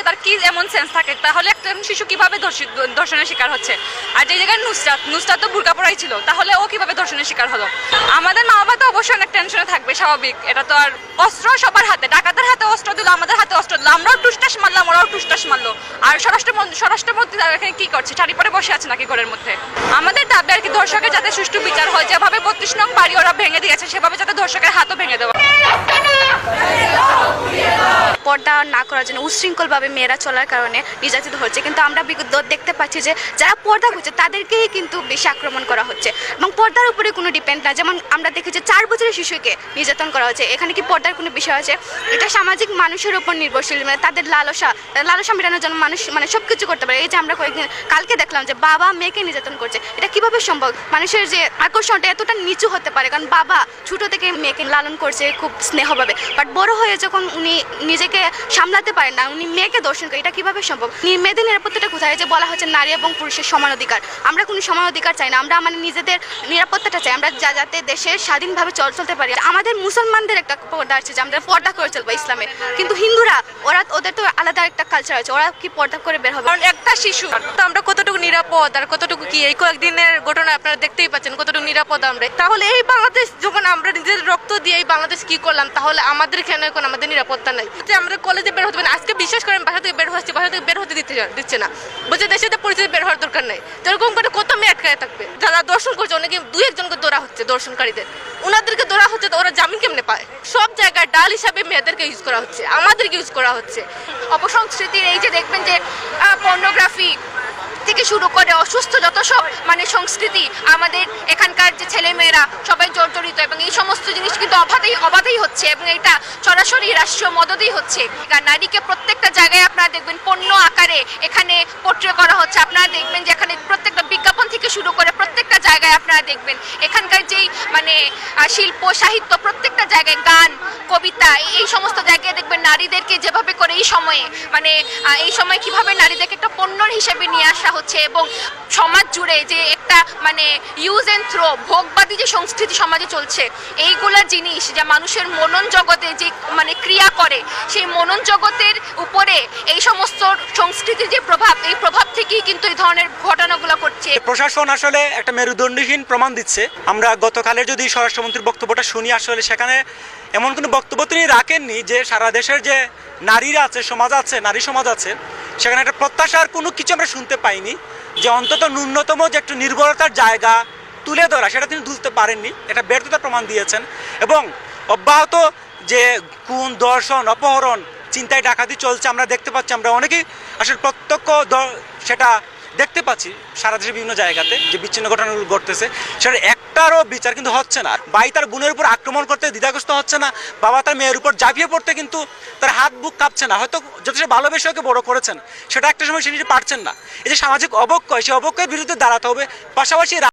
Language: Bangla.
সম্পর্কে তার কি এমন সেন্স থাকে? তাহলে একটা শিশু কীভাবে ধর্ষণের শিকার হচ্ছে? আর যে জায়গায় নুসরাত নুসরাত তো বুরকা পড়াই ছিল, তাহলে ও কীভাবে ধর্ষণের শিকার হলো? আমাদের মা বাবা তো অবশ্যই অনেক টেনশনে থাকবে, স্বাভাবিক। এটা তো আর অস্ত্র সবার হাতে, ডাকাতের হাতে অস্ত্র দিল, আমাদের হাতে অস্ত্র দিল। আমরাও টুসটাস মারলাম, ওরাও টুসটাস মারলো। আর স্বরাষ্ট্র মন- স্বরাষ্ট্রমন্ত্রী তারা এখানে কি করছে? শাড়ি পরে বসে আছে নাকি ঘরের মধ্যে? আমাদের দাবি আর কি, ধর্ষকের যাতে সুষ্ঠু বিচার হয়, যেভাবে বত্রিশ নং বাড়ি ওরা ভেঙে দিয়েছে, সেভাবে যাতে ধর্ষকের হাতও ভেঙে দেওয়া পর্দা না করার জন্য উশৃঙ্খলভাবে মেয়েরা চলার কারণে নির্যাতিত হচ্ছে। কিন্তু আমরা দেখতে পাচ্ছি যে যারা পর্দা করছে, তাদেরকেই কিন্তু বেশি আক্রমণ করা হচ্ছে। এবং পর্দার উপরে কোনো ডিপেন্ড না। যেমন আমরা দেখি যে চার বছরের শিশুকে নির্যাতন করা হচ্ছে। এখানে কি পর্দার কোনো বিষয় আছে? এটা সামাজিক মানুষের উপর নির্ভরশীল। মানে তাদের লালসা লালসা মেটানোর জন্য মানুষ মানে সব কিছু করতে পারে। এই যে আমরা কয়েকদিন কালকে দেখলাম যে বাবা মেয়েকে নির্যাতন করছে। এটা কীভাবে সম্ভব? মানুষের যে আকর্ষণটা এতটা নিচু হতে পারে। কারণ বাবা ছোট থেকে মেয়েকে লালন করছে খুব স্নেহভাবে। বাট বড় হয়ে যখন উনি নিজেকে সামলাতে পারেন না, উনি মেয়েকে দর্শন করে, এটা কীভাবে সম্ভব? মেয়েদের নিরাপত্তাটা কোথায়? যে বলা হচ্ছে নারী এবং পুরুষের সমান অধিকার। আমরা কোনো সমান অধিকার চাই না, আমরা মানে নিজেদের নিরাপত্তাটা চাই, আমরা যা যাতে দেশে স্বাধীনভাবে চল চলতে পারি। আমাদের মুসলমানদের একটা পর্দা আছে যে আমরা পর্দা করে চলবো ইসলামে। কিন্তু হিন্দুরা, ওরা ওদের তো আলাদা একটা কালচার আছে, ওরা কি পর্দা করে বের হবে? কারণ একটা শিশু, তো আমরা কতটুকু নিরাপদ, আর কতটুকু কি? এই কয়েকদিনের ঘটনা আপনারা দেখতেই পাচ্ছেন কতটুকু নিরাপদ আমরা। তাহলে এই বাংলাদেশ, যখন আমরা নিজের রক্ত দিয়ে এই বাংলাদেশ কি করলাম, তাহলে আমাদের কেন এখন আমাদের নিরাপত্তা নাই? যে কলেজে বের হতে না। আজকে বিশ্বাস করেন, বাসা থেকে বের হচ্ছে, বাসা থেকে বের হতে দিতে দিচ্ছে না। বলছে দেশে তো পরিস্থিতি বের হওয়ার দরকার নেই। এরকম করে কত মেয়ে আটকায় থাকবে। যারা দর্শন করছে, অনেকে দুই একজনকে ধরা হচ্ছে, দর্শনকারীদের। ওনাদেরকে ধরা হচ্ছে তো ওরা জামিন কেমনে পায়? সব জায়গায় ডাল হিসাবে মেয়েদেরকে ইউজ করা হচ্ছে, আমাদেরকে ইউজ করা হচ্ছে। অপসংস্কৃতির এই যে দেখবেন যে পর্নোগ্রাফি থেকে শুরু করে অসুস্থ যত সব মানে সংস্কৃতি, আমাদের এখানকার যে ছেলেমেয়েরা সবাই জর্জরিত এবং এই সমস্ত জিনিস কিন্তু অবাধেই অবাধেই হচ্ছে এবং এটা সরাসরি রাষ্ট্রীয় মদতেই হচ্ছে। নারীকে প্রত্যেকটা জায়গায় আপনারা দেখবেন পণ্য আকারে এখানে পোট্রে করা হচ্ছে। আপনারা দেখবেন যে এখানে প্রত্যেকটা বিজ্ঞাপন থেকে শুরু করে প্রত্যেকটা জায়গায় আপনারা দেখবেন। এখানকার যেই মানে শিল্প, সাহিত্য প্রত্যেকটা জায়গায় গান, কবিতা, এই সমস্ত জায়গায় দেখবেন নারীদেরকে যেভাবে করে এই সময়ে মানে এই সময় কীভাবে নারীদেরকে একটা পণ্যর হিসেবে নিয়ে আসা হচ্ছে এবং সমাজ জুড়ে যে একটা মানে ইউজ এন্ড থ্রো ভোগবাদী যে সংস্কৃতি সমাজে চলছে, এইগুলা জিনিস যা মানুষের মনন জগতে যে মানে ক্রিয়া করে, সেই মনন জগতের উপরে এই সমস্ত সংস্কৃতির যে প্রভাব, এই প্রভাব থেকেই কিন্তু এই ধরনের ঘটনাগুলো করছে প্রশাসন আসলে একটা মেরুদণ্ডহীন প্রমাণ দিচ্ছে। আমরা গতকালের যদি স্বরাষ্ট্রমন্ত্রীর বক্তব্যটা শুনি, আসলে সেখানে এমন কোনো বক্তব্য তিনি রাখেননি যে সারা দেশের যে নারীরা আছে, সমাজ আছে, নারী সমাজ আছে, সেখানে একটা প্রত্যাশার কোনো কিছু আমরা শুনতে পাইনি, যে অন্তত ন্যূনতম যে একটু নির্ভরতার জায়গা তুলে ধরা, সেটা তিনি তুলতে পারেননি, এটা ব্যর্থতার প্রমাণ দিয়েছেন। এবং অব্যাহত যে খুন দর্শন অপহরণ চিন্তায় ডাকাতি চলছে, আমরা দেখতে পাচ্ছি, আমরা অনেকেই আসলে প্রত্যক্ষ সেটা দেখতে পাচ্ছি সারা দেশের বিভিন্ন জায়গাতে, যে বিচ্ছিন্ন ঘটনাগুলো ঘটতেছে। সেটার একটারও বিচার কিন্তু হচ্ছে না। বাই তার বোনের উপর আক্রমণ করতে দ্বিধাগ্রস্ত হচ্ছে না, বাবা তার মেয়ের উপর ঝাঁপিয়ে পড়তে কিন্তু তার হাত বুক কাঁপছে না। হয়তো যথেষ্ট ভালোবেসে ওকে বড় করেছেন, সেটা একটা সময় সে নিজে পারছেন না। এই যে সামাজিক অবক্ষয়, সেই অবক্ষয়ের বিরুদ্ধে দাঁড়াতে হবে। পাশাপাশি